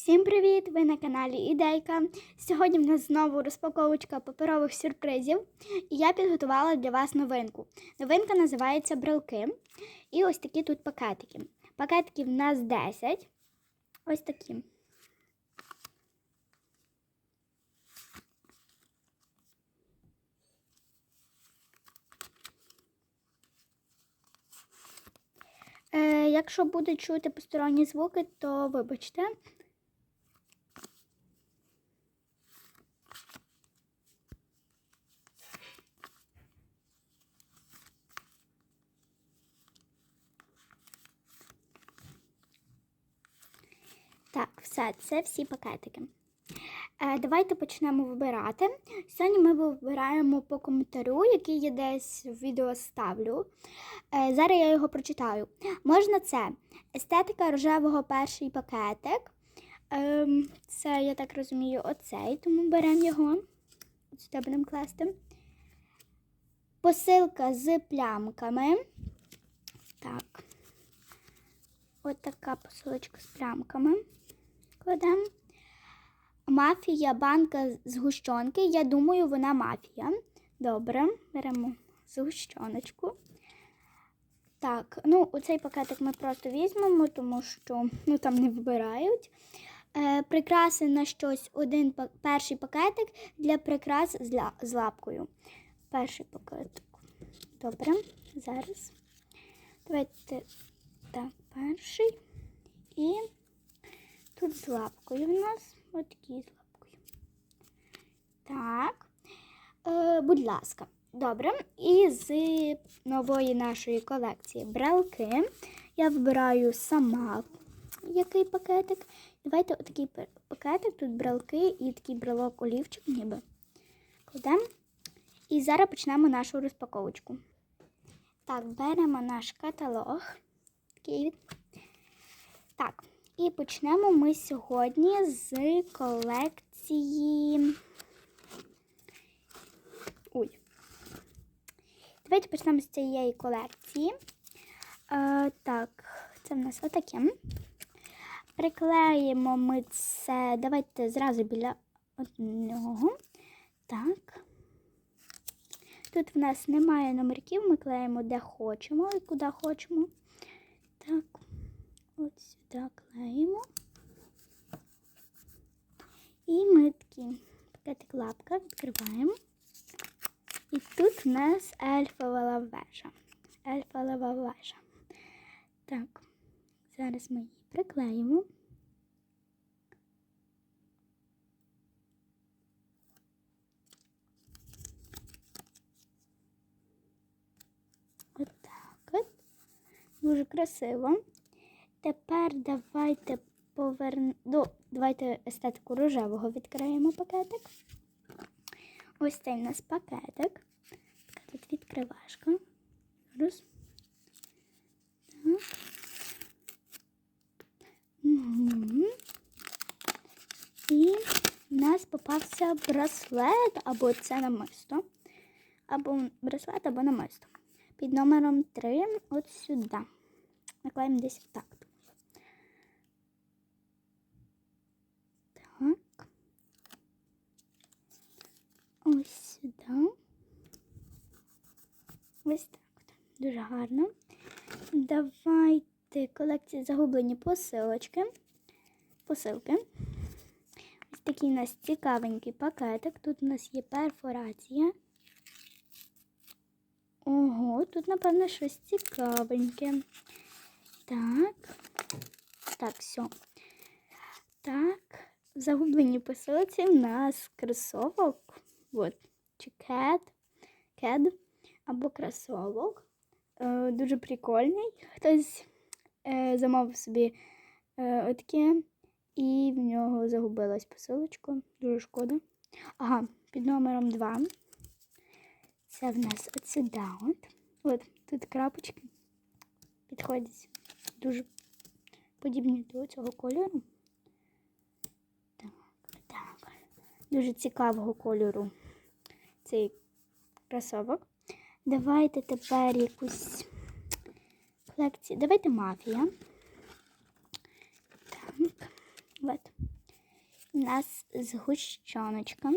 Всім привіт! Ви на каналі Ідейка. Сьогодні в нас знову розпаковочка паперових сюрпризів, і я підготувала для вас новинку. Новинка називається брелки. І ось такі тут пакетики. Пакетиків в нас 10. Ось такі. Е, якщо будуть чути посторонні звуки, то вибачте. Так, все, це всі пакетики. Е, давайте почнемо вибирати. Сьогодні ми вибираємо по коментарю, який я десь в відео ставлю. Е, зараз я його прочитаю. Можна це естетика рожевого перший пакетик. Ем, це, я так розумію, оцей, тому беремо його. Сюди будемо класти. Посилка з плямками. Так. От така посилочка з плямками. Кладемо. Мафія банка згущенки. Я думаю, вона мафія. Добре, беремо згущеночку. Так, ну, оцей пакетик ми просто візьмемо, тому що ну, там не вибирають. Е, прикраси на щось один перший пакетик для прикрас з, з лапкою. Перший пакетик. Добре, зараз. Давайте так, перший. І тут з лапкою в нас. Ось такий з лапкою. Так. Е, будь ласка. Добре. І з нової нашої колекції брелки. Я вибираю сама який пакетик. Давайте отакий пакетик, тут брелки і такий брелок олівчик ніби. Кладемо. І зараз почнемо нашу розпаковочку. Так, беремо наш каталог. Такий. Так, і почнемо ми сьогодні з колекції. Ой. Давайте почнемо з цієї колекції. Е, так, це в нас отаке. Приклеїмо ми це. Давайте зразу біля одного. Так. Тут в нас немає номерків, ми клеїмо де хочемо і куди хочемо. От сюди клеїмо. І ми такі пакетик лапка відкриваємо. І тут в нас ельфова вежа. Ельфова вежа. Так, зараз ми її приклеїмо. Отак от. Дуже красиво. Тепер давайте повернемо. Ну, давайте естетику рожевого відкриємо пакетик. Ось цей у нас пакетик. Така тут відкривашка. Зараз. Так. Угу. І в нас попався браслет, або це намисто. Або браслет, або намисто. Під номером 3 от сюди. Наклеїмо десь так. Ось сюди. Ось так. Дуже гарно. Давайте колекція загублені посилочки. Посилки. Ось такий у нас цікавенький пакетик. Тут у нас є перфорація. Ого, тут, напевно, щось цікавеньке. Так. Так, все. Так. В загубленій посилці в нас кросовок. От. Чи кет. Кед або кросовок. Е, дуже прикольний. Хтось е, замовив собі е, отаке, і в нього загубилась посилочка. Дуже шкода. Ага, під номером 2. Це в нас от сюди. От. От тут крапочки підходять дуже подібні до цього кольору. Так, так. Дуже цікавого кольору цей кросовок. Давайте тепер якусь колекцію. Давайте мафія. Так, от. У нас згущеночка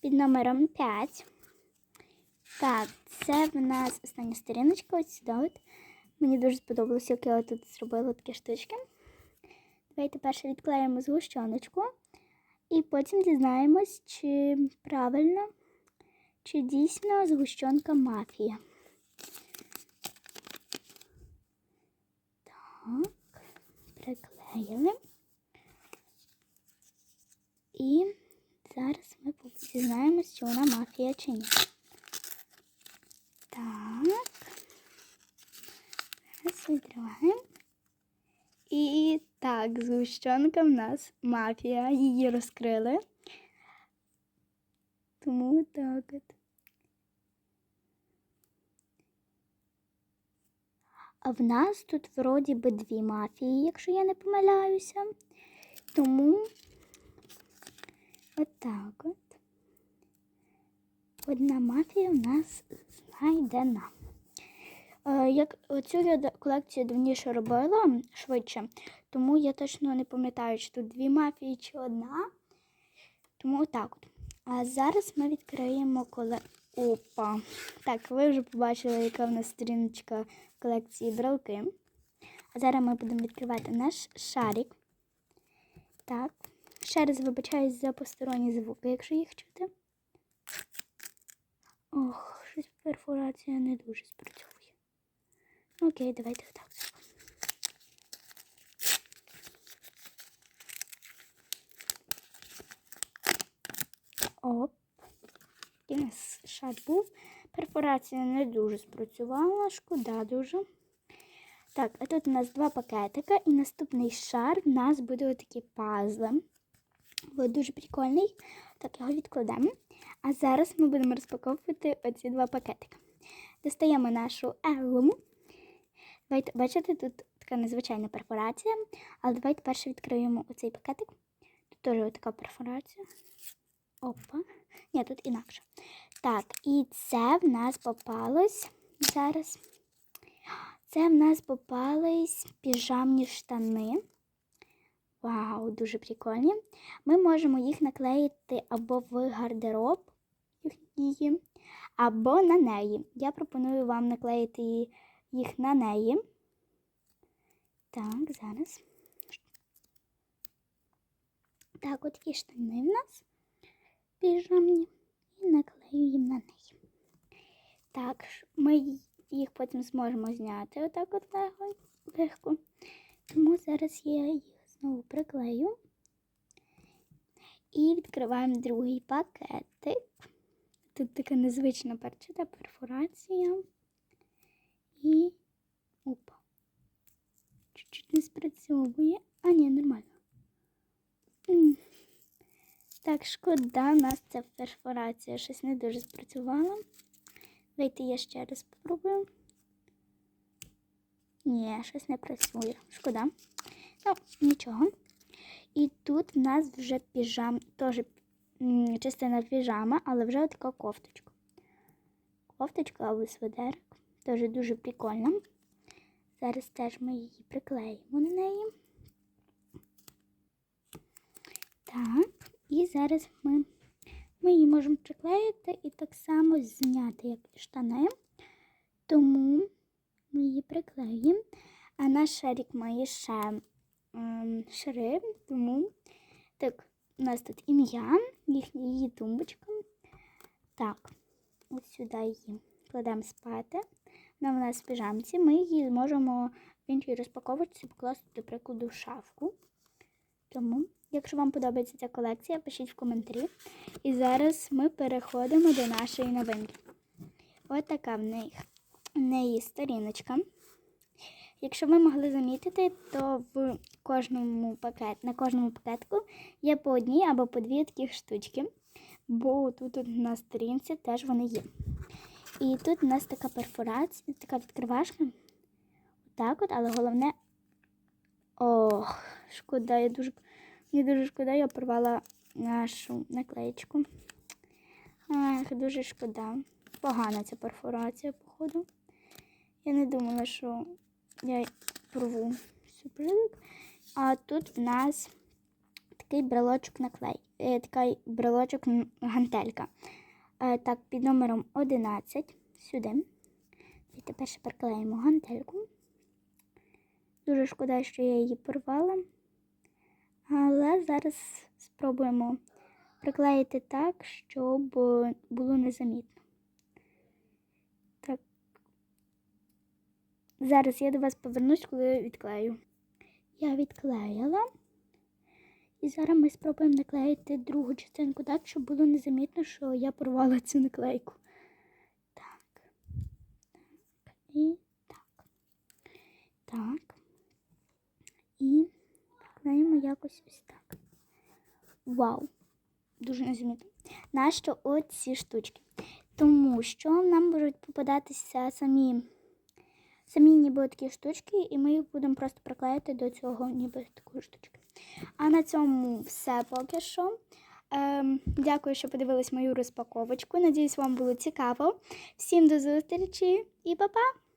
під номером 5. Так, це в нас остання сторіночка. Ось сюди. От. Мені дуже сподобалося, як я тут зробила такі штучки. Давайте перше відклеїмо згущеночку. І потім дізнаємось, чи правильно, чи дійсно згущенка мафія. Так, приклеїли. І зараз ми дізнаємось, чи вона мафія чи ні. Так. Зараз відкриваємо. І так, згущенка в нас мафія. Її розкрили. Тому так от. А в нас тут вроді би дві мафії, якщо я не помиляюся. Тому отак от. Одна мафія в нас знайдена. Е, Як цю я колекцію давніше робила швидше, тому я точно не пам'ятаю, чи тут дві мафії, чи одна. Тому отак от. А зараз ми відкриємо коле. Опа. Так, ви вже побачили, яка в нас сторіночка колекції брелки. А зараз ми будемо відкривати наш шарик. Так. Ще раз вибачаюсь за посторонні звуки, якщо їх чути. Ох, щось перфорація не дуже спрацьовує. Окей, давайте отак Оп. У нас шар був. Перфорація не дуже спрацювала, шкода дуже. Так, а тут у нас два пакетика, і наступний шар в нас буде отакі пазли. Буде дуже прикольний. Так, його відкладемо. А зараз ми будемо розпаковувати оці два пакетика. Достаємо нашу елому. Давайте, бачите, тут така незвичайна перфорація. Але давайте перше відкриємо оцей пакетик. Тут теж така перфорація. Опа. Ні, тут інакше. Так, і це в нас попалось зараз. Це в нас попались піжамні штани. Вау, дуже прикольні. Ми можемо їх наклеїти або в гардероб її, або на неї. Я пропоную вам наклеїти їх на неї. Так, зараз. Так, от такі штани в нас піжамні. І наклеюємо на неї. Так, ми їх потім зможемо зняти отак от легко. Тому зараз я їх знову приклею. І відкриваємо другий пакетик. Тут така незвична перчата перфорація. І опа. Чуть-чуть не спрацьовує. А, ні, нормально. Так, шкода, у нас ця перфорація щось не дуже спрацювала. Давайте я ще раз спробую. Ні, щось не працює. Шкода. Ну, нічого. І тут в нас вже піжам, теж частина піжама, але вже така кофточка. Кофточка або сведерик. Теж дуже прикольна. Зараз теж ми її приклеїмо на неї. Так, і зараз ми, ми її можемо приклеїти і так само зняти, як штани. Тому ми її приклеїмо. А наш шарик має ще ем, шари, тому так, у нас тут ім'я, їхня її тумбочка. Так, ось сюди її кладемо спати. Вона в нас в піжамці. Ми її зможемо в іншій розпаковочці покласти, до прикладу, в шафку. Тому, якщо вам подобається ця колекція, пишіть в коментарі. І зараз ми переходимо до нашої новинки. Ось така в неї, в неї сторіночка. Якщо ви могли замітити, то в кожному пакет, на кожному пакетку є по одній або по дві таких штучки, бо тут на сторінці теж вони є. І тут у нас така перфорація, така відкривашка. Так от, але головне. Ох, шкода, я дуже мені дуже шкода, я порвала нашу наклеєчку. Ах, дуже шкода. Погана ця перфорація, походу. Я не думала, що я порву сюрпризик. А тут в нас такий брелочок наклей, е, такий брелочок гантелька. Е, так, під номером 11 сюди. І тепер ще приклеїмо гантельку. Дуже шкода, що я її порвала. Але зараз спробуємо приклеїти так, щоб було незамітно. Так. Зараз я до вас повернусь, коли відклею. Я відклеїла. І зараз ми спробуємо наклеїти другу частинку так, щоб було незамітно, що я порвала цю наклейку. Так. Так. І так. Так. І приклеїмо якось ось так. Вау! Дуже незамітно. Нащо оці штучки? Тому що нам можуть попадатися самі, самі ніби такі штучки, і ми їх будемо просто приклеїти до цього ніби такої штучки. А на цьому все поки що. Ем, дякую, що подивились мою розпаковочку. Надіюсь, вам було цікаво. Всім до зустрічі і па-па!